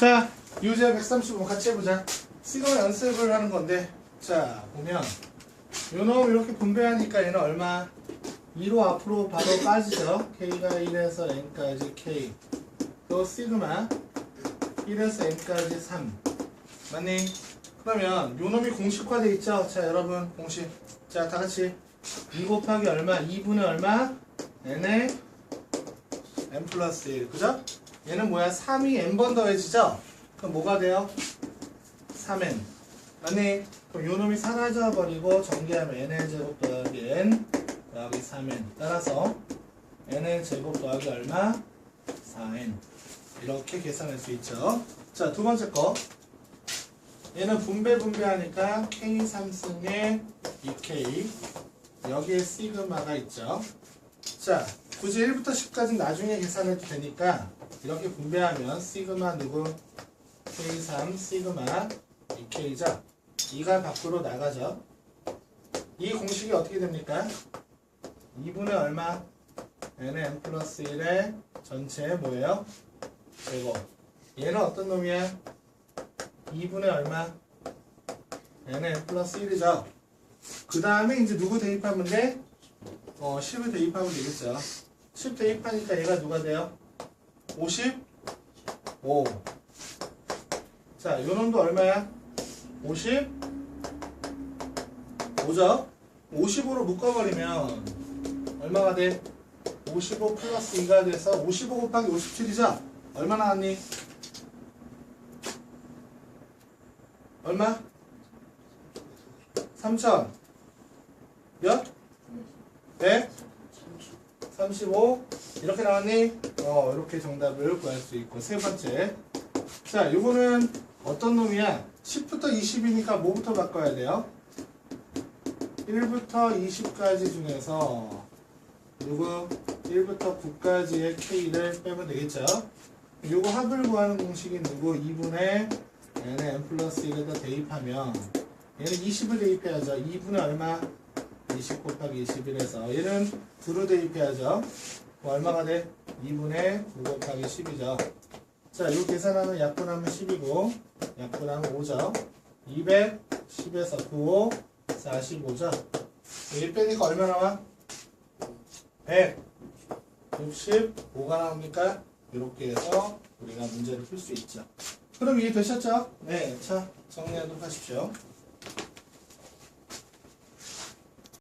자, 유제 135 같이 해보자. 시그마 연습을 하는 건데, 자, 보면, 요놈 이렇게 분배하니까 얘는 얼마? 2로 앞으로 바로 빠지죠. K가 1에서 N까지 K. 또 시그마 1에서 N까지 3. 맞니? 그러면 요 놈이 공식화돼 있죠? 자, 여러분, 공식. 자, 다 같이. 2 곱하기 얼마? 2분의 얼마? N에 n 플러스 1. 그죠? 얘는 뭐야? 3이 n번 더해지죠? 그럼 뭐가 돼요? 3n. 맞니? 그럼 요 놈이 사라져 버리고 전개하면 n의 제곱 더하기 n 더하기 3n. 따라서 n의 제곱 더하기 얼마? 4n. 이렇게 계산할 수 있죠. 자, 두 번째 거. 얘는 분배 분배하니까 k3승에 2k. 여기에 시그마가 있죠. 자, 굳이 1부터 10까지 나중에 계산해도 되니까 이렇게 분배하면 시그마 누구 K3 시그마 2K죠. 2가 밖으로 나가죠. 이 공식이 어떻게 됩니까? 2분의 얼마? n의 n 플러스 1의 전체 뭐예요? 제곱. 얘는 어떤 놈이야? 2분의 얼마? n의 n 플러스 1이죠. 그 다음에 이제 누구 대입하면 돼? 어, 10을 대입하면 되겠죠. 10 대입하니까 얘가 누가 돼요? 55. 자, 요 놈도 얼마야? 50? 5죠? 55로 묶어버리면 얼마가 돼? 55 플러스 2가 돼서 55 곱하기 57이죠? 얼마 나왔니? 얼마? 3천 몇? 100? 35 이렇게 나왔니? 어 이렇게 정답을 구할 수 있고 세 번째 자 요거는 어떤 놈이야? 10부터 20이니까 뭐부터 바꿔야 돼요? 1부터 20까지 중에서 요거 1부터 9까지의 K를 빼면 되겠죠? 요거 합을 구하는 공식이 누구? 2분의 n의 n 플러스 1에다 대입하면 얘는 20을 대입해야죠. 2분의 얼마? 20 곱하기 21에서 얘는 2로 대입해야죠. 그럼 얼마가 돼? 2분의 9 곱하기 10이죠. 자, 이 계산하면 약분하면 10이고 약분하면 5죠. 200, 10에서 9, 5, 45죠. 1 빼니까 얼마 나와? 100, 65가 나옵니까? 이렇게 해서 우리가 문제를 풀 수 있죠. 그럼 이해 되셨죠? 네, 자 정리하도록 하십시오.